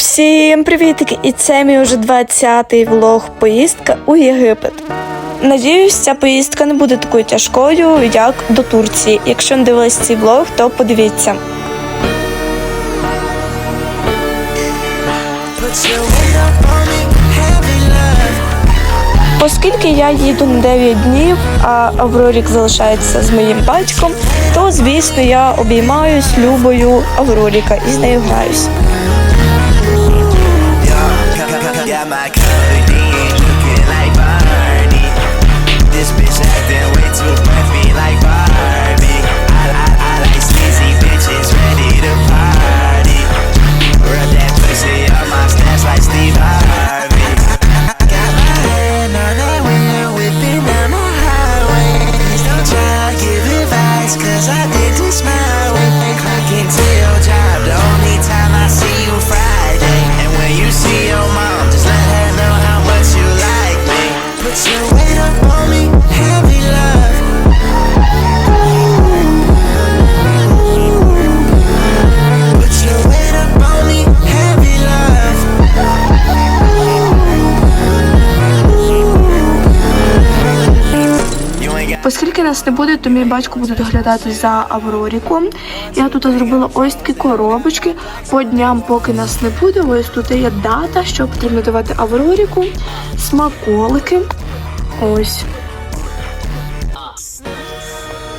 Всім привітки! І це мій уже 20-й влог поїздка у Єгипет. Надіюсь, ця поїздка не буде такою тяжкою, як до Турції. Якщо не дивились цей влог, то подивіться. Оскільки я їду на 9 днів, а Аврорік залишається з моїм батьком, то звісно я обіймаюсь любою Авроріка і з нею граюсь. My codeine Оскільки нас не буде, то мій батько буде доглядати за Авроріком. Я тут зробила ось такі коробочки. По дням, поки нас не буде, ось тут є дата, що потрібно давати Авроріку, смаколики. Ось.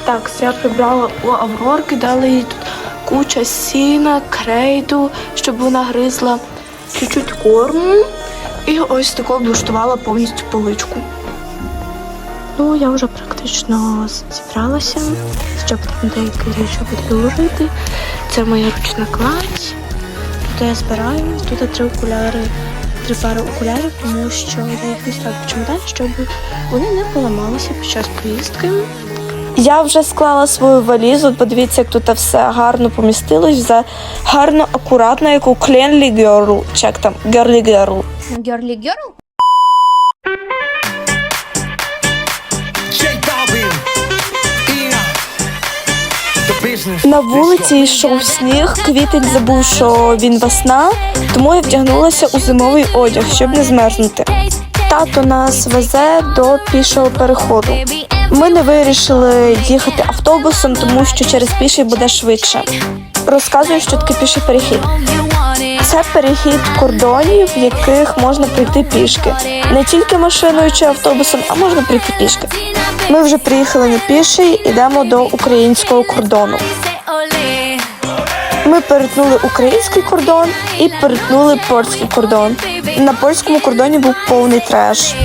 Так, я прибрала у Аврорки, дали їй тут куча сіна, крейду, щоб вона гризла чуть-чуть корму. І ось таку облаштувала повністю поличку. Ну, я вже практично зібралася. Ще потрібно деякі речі буду. Це моя ручна кладь. Тут я збираю, тут три окуляри, три пари окулярів, тому що я їх не ставлю в чемодан, щоб вони не поламалися під час поїздки. Я вже склала свою валізу. Подивіться, як тут все гарно помістилось. Все гарно, акуратно, як у Кленлі Girl. Чек там, Girly Girl. Girly girl? На вулиці йшов сніг, квітень забув, що він весна, тому я вдягнулася у зимовий одяг, щоб не змерзнути. Тато нас везе до пішого переходу. Ми не вирішили їхати автобусом, тому що через піший буде швидше. Розказую, що таке піший перехід. Це перехід кордонів, в яких можна прийти пішки. Не тільки машиною чи автобусом, а можна прийти пішки. Ми вже приїхали на піший, ідемо до українського кордону. Ми перетнули український кордон і перетнули польський кордон. На польському кордоні був повний треш.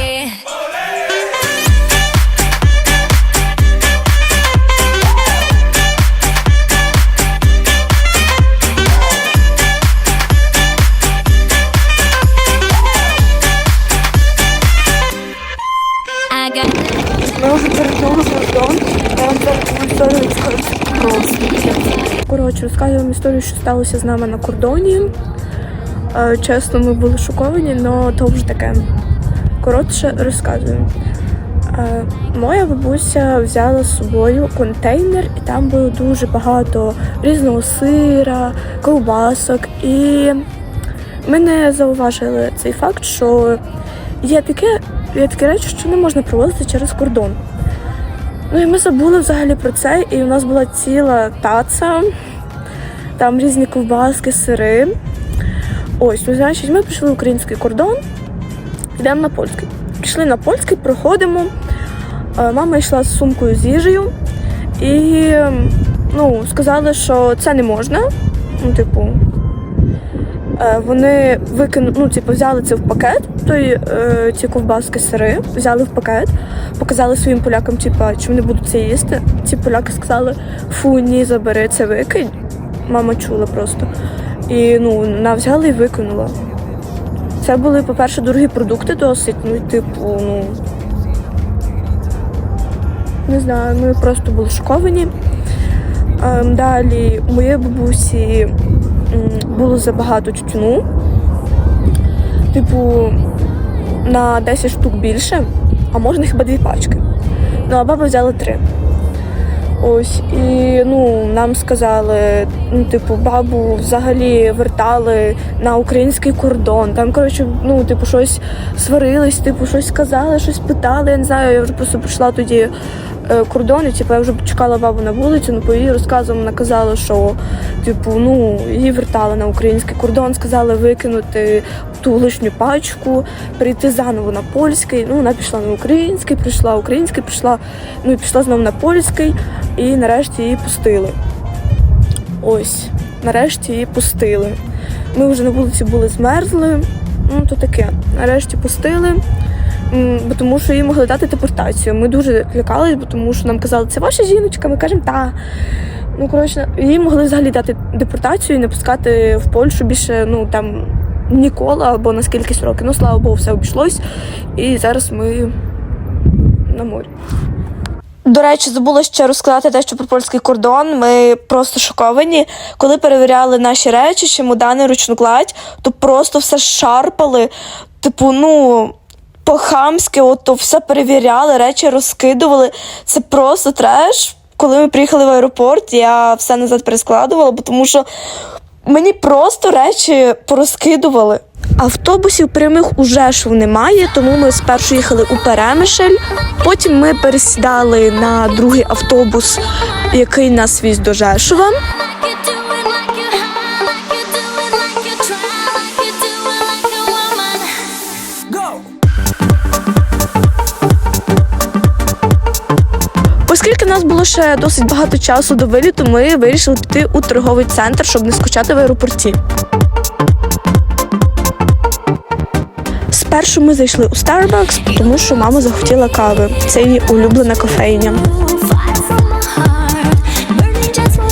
Розказую вам історію, що сталося з нами на кордоні. Е, Чесно, ми були шоковані, але то вже таке. Коротше, розказую. Е, Моя бабуся взяла з собою контейнер, і там було дуже багато різного сира, ковбасок. І ми не зауважили цей факт, що є таке, є такі речі, що не можна провозити через кордон. Ну і ми забули взагалі про це, і у нас була ціла таця, там різні ковбаски, сири. Ось, ну, значить, ми прийшли в український кордон, йдемо на польський. Пішли на польський, проходимо. Е, Мама йшла з сумкою з їжею і ну, сказали, що це не можна. Ну, типу, Е, Вони викинули, ну, типу, взяли це в пакет, той, е, ці ковбаски сири, взяли в пакет, показали своїм полякам, типу, чи вони будуть це їсти. Ці поляки сказали, фу, ні, забери це викинь. Мама чула просто. І ну, вона взяла і викинула. Це були, по-перше, дорогі продукти досить, ну, типу, ну. Не знаю, ми просто були шоковані. Ем, Далі у моєї бабусі було забагато тютюну. Типу, на 10 штук більше, а можна хіба дві пачки. Ну, а баба взяла три. Ось і ну нам сказали, ну типу, бабу взагалі вертали на український кордон. Там коротше, ну типу, щось сварились, типу, щось сказали, щось питали. Я не знаю. Я вже просто прийшла тоді е, кордон, і типу, я вже чекала бабу на вулиці. Ну по її розказам вона казала, що типу, ну її вертали на український кордон, сказали викинути ту лишню пачку, прийти заново на польський. Ну вона пішла на український, прийшла український, прийшла, ну і пішла знову на польський, і нарешті її пустили. Ось, нарешті її пустили. Ми вже на вулиці були змерзли. Ну, то таке. Нарешті пустили, тому що їй могли дати депортацію. Ми дуже лякались, бо тому що нам казали, це ваша жіночка. Ми кажемо, та. Ну, коротше, їй могли взагалі дати депортацію і не пускати в Польщу більше, ну там ніколи або на скількись років. Ну, слава Богу, все обійшлось. І зараз ми на морі. До речі, забула ще розказати дещо про польський кордон. Ми просто шоковані. Коли перевіряли наші речі, чемодани, ручну кладь, то просто все шарпали. Типу, ну. По-хамськи, от то все перевіряли, речі розкидували. Це просто треш. Коли ми приїхали в аеропорт, я все назад перескладувала, бо тому що мені просто речі порозкидували. Автобусів прямих у Жешув немає, тому ми спершу їхали у Перемишль, потім ми пересідали на другий автобус, який нас віз до Жешува. В нас було ще досить багато часу до виліту, ми вирішили піти у торговий центр, щоб не скучати в аеропорті. Спершу ми зайшли у Starbucks, тому що мама захотіла кави. Це її улюблена кофейня.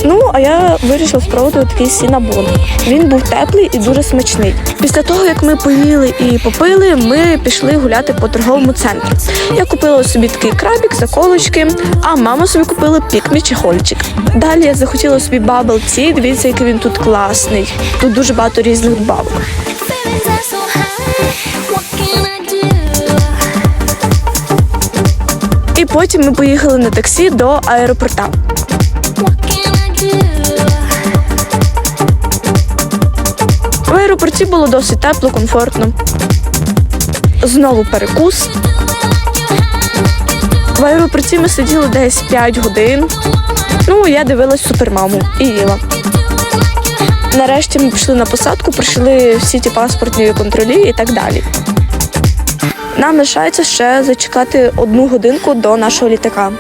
Ну, а я вирішила спробувати такий сінабон. Він був теплий і дуже смачний. Після того, як ми поїли і попили, ми пішли гуляти по торговому центру. Я купила собі такий крабік, заколочки, а мама собі купила пікмі чехольчик. Далі я захотіла собі бабл ті. Дивіться, який він тут класний. Тут дуже багато різних бабок. І потім ми поїхали на таксі до аеропорта. Аеропорті було досить тепло, комфортно. Знову перекус. В аеропорті ми сиділи десь 5 годин. Ну, я дивилась супермаму і їла. Нарешті ми пішли на посадку, пройшли всі ті паспортні контролі і так далі. Нам лишається ще зачекати одну годинку до нашого літака.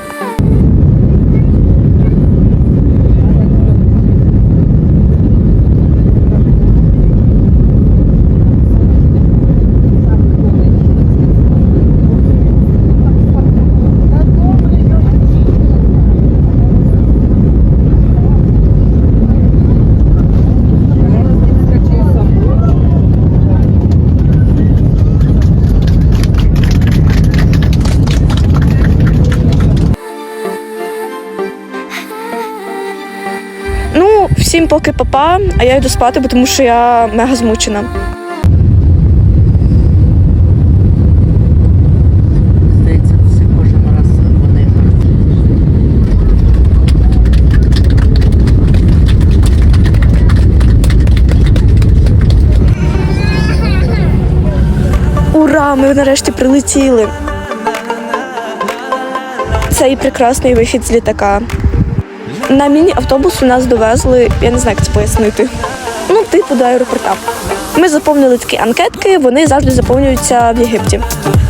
Поки папа, а я йду спати, бо тому що я мега змучена. Ура! Ми нарешті прилетіли. Цей прекрасний вихід з літака. На міні-автобусу нас довезли, я не знаю, як це пояснити. Ну, типу до аеропорта. Ми заповнили такі анкетки, вони завжди заповнюються в Єгипті.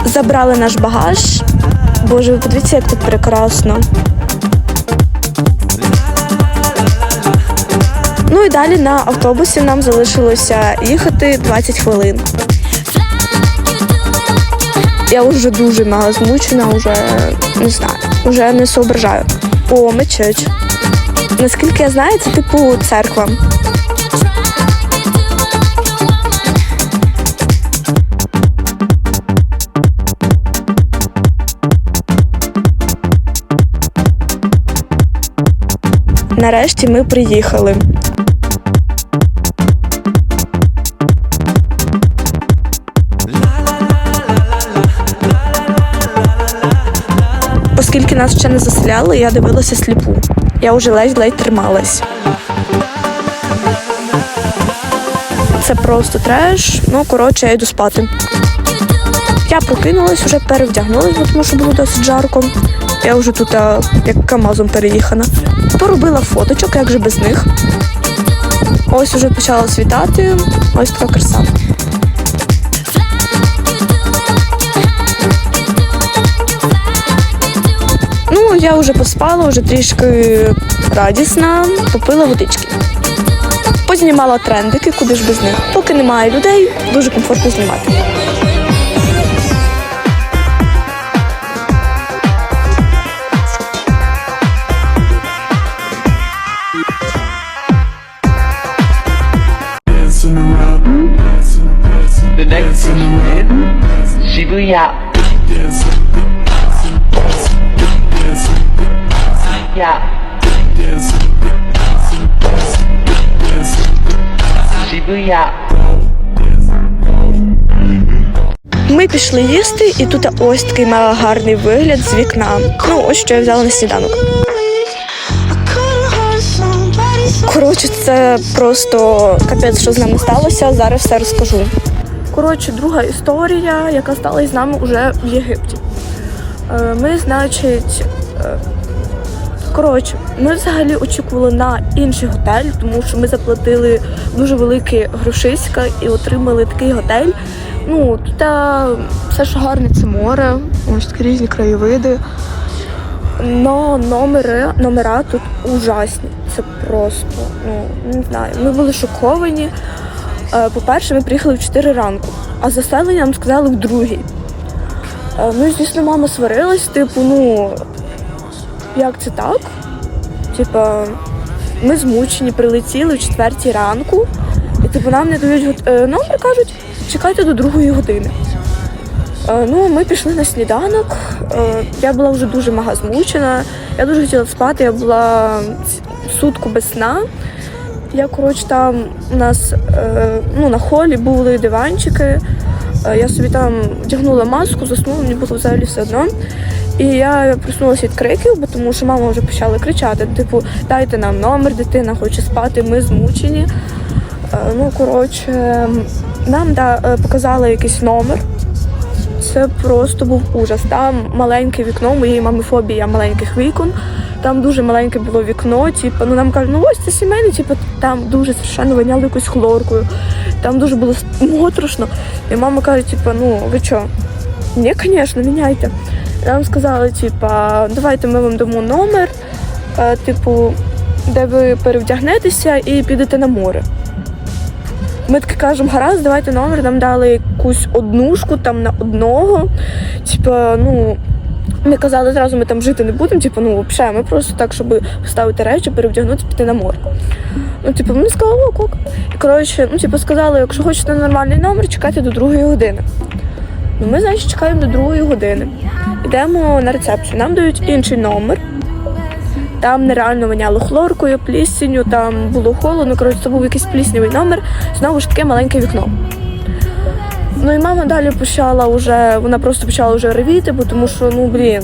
Забрали наш багаж. Боже, ви подивіться, як тут прекрасно. Ну і далі на автобусі нам залишилося їхати 20 хвилин. Я вже дуже мало змучена, вже не знаю, вже не соображаю. О, мечеть. Наскільки я знаю, це типу церква. Нарешті ми приїхали. оскільки нас ще не заселяли, я дивилася сліпу. Я вже ледь-ледь трималась. Це просто треш. Ну, коротше, я йду спати. Я прокинулась, вже перевдягнулась, тому що було досить жарко. Я вже тут як камазом переїхана. Поробила фоточок, як же без них. Ось уже почало світати. Ось така краса. Я вже поспала, вже трішки радісна, попила водички. Познімала трендики, куди ж без них. Поки немає людей, дуже комфортно знімати. Shibuya. Yeah. Ми пішли їсти, і тут ось такий мега гарний вигляд з вікна. Ну, ось що я взяла на сніданок. Коротше, це просто капець, що з нами сталося. Зараз все розкажу. Коротше, друга історія, яка сталася з нами уже в Єгипті. Е, Ми, значить, е, коротше, ми взагалі очікували на інший готель, тому що ми заплатили дуже великі грошиська і отримали такий готель. Ну, тут а, все ж гарне, це море, ось такі різні краєвиди. Но номери, номера тут ужасні. Це просто, ну, не знаю. Ми були шоковані. Е, По-перше, ми приїхали в 4 ранку, а заселення нам сказали в другій. Е, Ну, звісно, мама сварилась, типу, ну, як це так? Типа, ми змучені, прилетіли в четвертій ранку, і типу нам не дають е, номер, кажуть, чекайте до другої години. Е, Ну, ми пішли на сніданок. Е, Я була вже дуже мага змучена. Я дуже хотіла спати, я була сутку без сна. Я, коротше, там у нас ну, на холі були диванчики. Я собі там вдягнула маску, заснула, мені було взагалі все одно. І я проснулася від криків, бо тому що мама вже почала кричати: типу, дайте нам номер, дитина хоче спати, ми змучені. Е, Ну, коротше, нам да, е, показали якийсь номер. Це просто був ужас. Там маленьке вікно, у моєї мами фобія маленьких вікон. Там дуже маленьке було вікно, типу, ну нам кажуть, ну ось це сімейне, типу, там дуже страшенно воняло якоюсь хлоркою. Там дуже було моторошно. І мама каже, типу, ну ви що? Ні, звісно, міняйте. Нам сказали, типу, давайте ми вам дамо номер, е, типу, де ви перевдягнетеся і підете на море. Ми таки кажемо, гаразд, давайте номер, нам дали якусь однушку там на одного. Типа, ну. Ми казали зразу, ми там жити не будемо, типу, ну взагалі, ми просто так, щоб поставити речі, перевдягнутися, піти на море. Ну, типу, вони сказали, ок, ок. І коротше, ну, типу, сказали, якщо хочете нормальний номер, чекайте до другої години. Ну, ми, значить, чекаємо до другої години. Йдемо на рецепцію. Нам дають інший номер. Там нереально воняло хлоркою, плісню, там було холодно. Коротше, це був якийсь пліснявий номер, знову ж таке маленьке вікно. Ну і мама далі почала вже, вона просто почала вже ревіти, бо тому що, ну блін,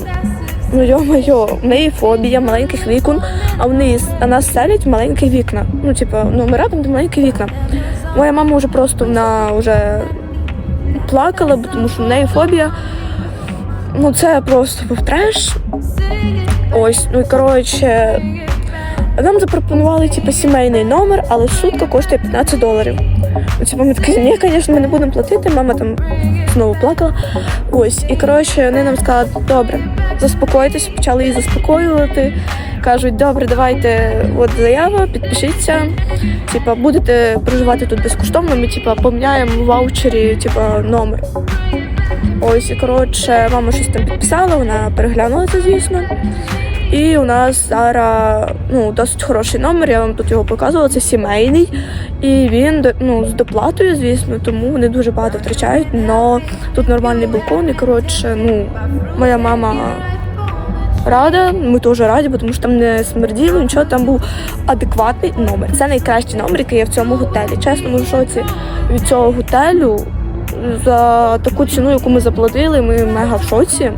ну йо-моє, в неї фобія маленьких вікон, а в а нас селять маленькі вікна. Ну, типа, номера там де маленькі вікна. Моя мама вже просто вона вже плакала, бо тому що в неї фобія. Ну, це просто був треш. Ось, ну і коротше, нам запропонували типу, сімейний номер, але сутка коштує 15 доларів. Ну, типу, ми такі, ні, звісно, ми не будемо платити. Мама там знову плакала. Ось, і коротше, вони нам сказали, добре, заспокойтесь, почали її заспокоювати. Кажуть, добре, давайте, от заява, підпишіться. Типа, будете проживати тут безкоштовно, ми типа поміняємо в ваучері, типа, номер. Ось, і коротше, мама щось там підписала, вона переглянула це, звісно. І у нас зараз ну, досить хороший номер, я вам тут його показувала, це сімейний. І він ну, з доплатою, звісно, тому вони дуже багато втрачають. але тут нормальний балкон, і коротше, ну, моя мама рада, ми теж раді, тому що там не смерділо, нічого, там був адекватний номер. Це найкращий номер, який є в цьому готелі. Чесно, ми в шоці від цього готелю за таку ціну, яку ми заплатили, ми мега в шоці.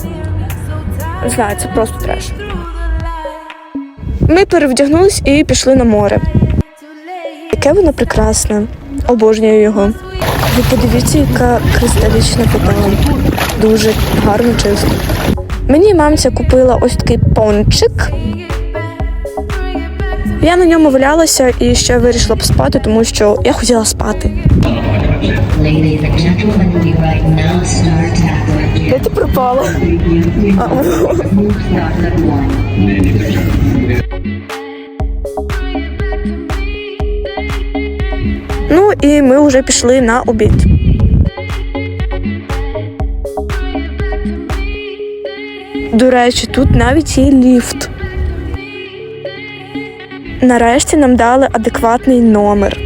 Не знаю, це просто треш. Ми перевдягнулись і пішли на море. Яке воно прекрасне. Обожнюю його. Ви подивіться, яка кристалічна вода. Дуже гарно чисто. Мені мамця купила ось такий пончик. Я на ньому валялася і ще вирішила поспати, тому що я хотіла спати. Де ти пропала? Ну і ми вже пішли на обід. До речі, тут навіть є ліфт. Нарешті нам дали адекватний номер.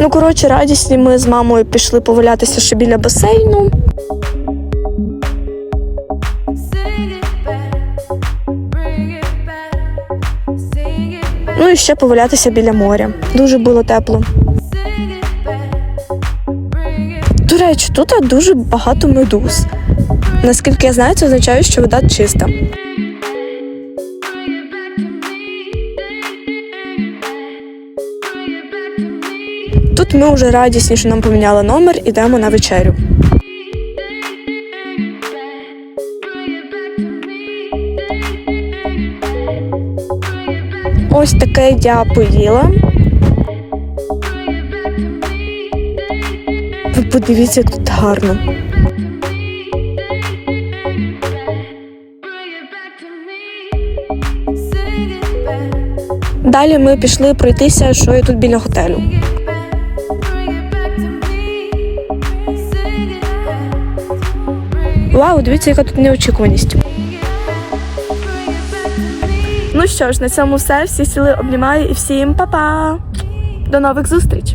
Ну, коротше, радісні ми з мамою пішли повалятися ще біля басейну. Ну і ще повалятися біля моря. Дуже було тепло. До речі, тут дуже багато медуз. Наскільки я знаю, це означає, що вода чиста. Тут ми вже радісні, що нам поміняли номер, ідемо на вечерю. Ось таке я поїла. Ви подивіться, тут гарно. Далі ми пішли пройтися, що є тут біля готелю. Вау, дивіться, яка тут неочікуваність. Ну що ж, на цьому все. Всі сіли обнімаю і всім па-па! До нових зустріч!